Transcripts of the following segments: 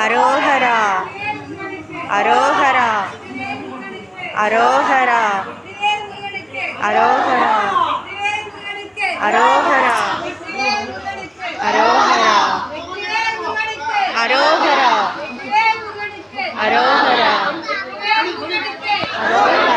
அரோகரா அரோகரா అరోహర. అరోహర. అరోహర. అరోహర. అరోహర. అరోహర. అరోహర.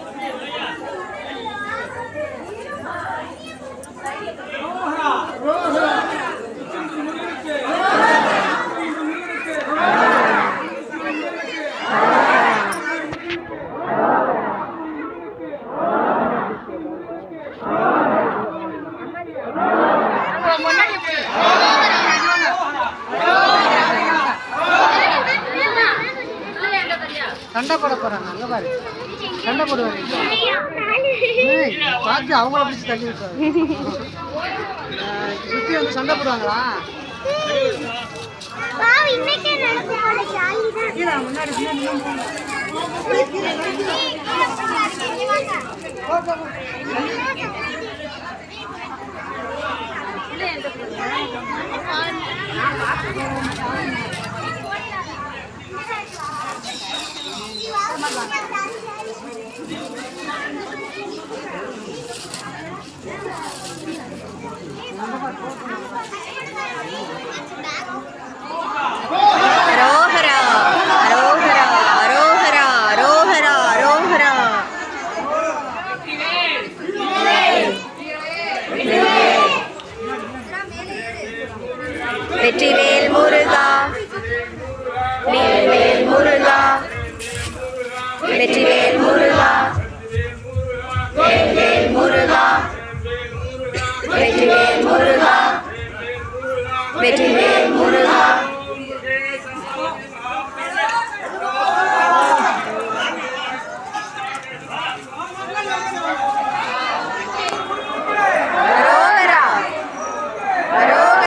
சண்டை போட போறாங்க. அங்க பாரு. சண்டை போடுவாங்க பார்த்து அவங்கள பிடிச்சி தள்ளி விட்டுறாரு ஆஹ், சுத்தி வந்து சண்டை போடுவாங்களா? முன்னாடி mặt bằng. Aleluia!